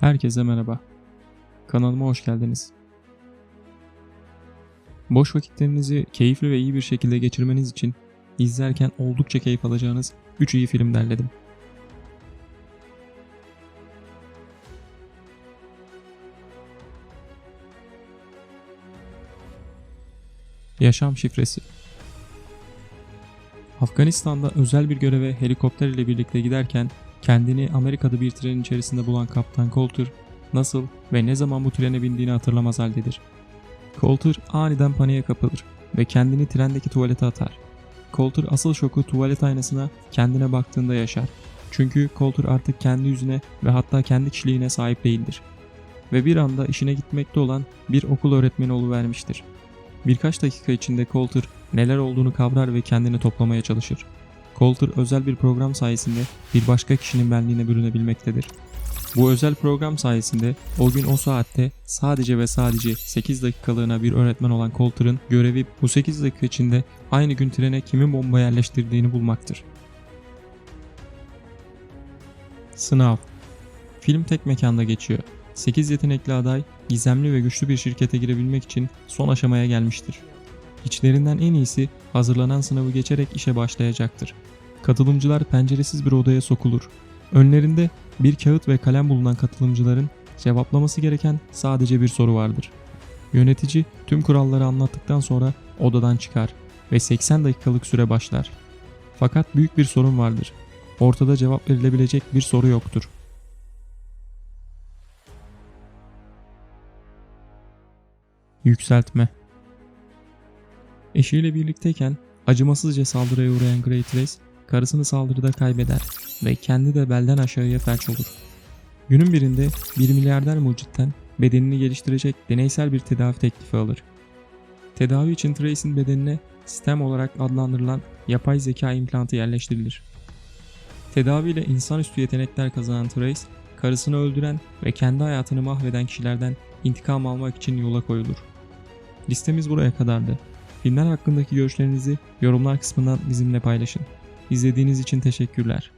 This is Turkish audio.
Herkese merhaba. Kanalıma hoş geldiniz. Boş vakitlerinizi keyifli ve iyi bir şekilde geçirmeniz için izlerken oldukça keyif alacağınız 3 iyi film derledim. Yaşam şifresi Afganistan'da özel bir göreve helikopter ile birlikte giderken kendini Amerika'da bir trenin içerisinde bulan Kaptan Coulter nasıl ve ne zaman bu trene bindiğini hatırlamaz haldedir. Coulter aniden paniğe kapılır ve kendini trendeki tuvalete atar. Coulter asıl şoku tuvalet aynasına kendine baktığında yaşar. Çünkü Coulter artık kendi yüzüne ve hatta kendi kişiliğine sahip değildir. Ve bir anda işine gitmekte olan bir okul öğretmeni vermiştir. Birkaç dakika içinde Coulter neler olduğunu kavrar ve kendini toplamaya çalışır. Coulter özel bir program sayesinde bir başka kişinin benliğine bürünebilmektedir. Bu özel program sayesinde o gün o saatte sadece ve sadece 8 dakikalığına bir öğretmen olan Coulter'ın görevi bu 8 dakika içinde aynı gün trene kimin bomba yerleştirdiğini bulmaktır. Sınav Film tek mekanda geçiyor. 8 yetenekli aday gizemli ve güçlü bir şirkete girebilmek için son aşamaya gelmiştir. İçlerinden en iyisi hazırlanan sınavı geçerek işe başlayacaktır. Katılımcılar penceresiz bir odaya sokulur. Önlerinde bir kağıt ve kalem bulunan katılımcıların cevaplaması gereken sadece bir soru vardır. Yönetici tüm kuralları anlattıktan sonra odadan çıkar ve 80 dakikalık süre başlar. Fakat büyük bir sorun vardır. Ortada cevap verilebilecek bir soru yoktur. Yükseltme Eşiyle birlikteyken acımasızca saldırıya uğrayan Grey Trace karısını saldırıda kaybeder ve kendi de belden aşağıya felç olur. Günün birinde bir milyarder mucitten bedenini geliştirecek deneysel bir tedavi teklifi alır. Tedavi için Trace'in bedenine sistem olarak adlandırılan yapay zeka implantı yerleştirilir. Tedaviyle insanüstü yetenekler kazanan Trace, karısını öldüren ve kendi hayatını mahveden kişilerden intikam almak için yola koyulur. Listemiz buraya kadardı. Filmler hakkındaki görüşlerinizi yorumlar kısmından bizimle paylaşın. İzlediğiniz için teşekkürler.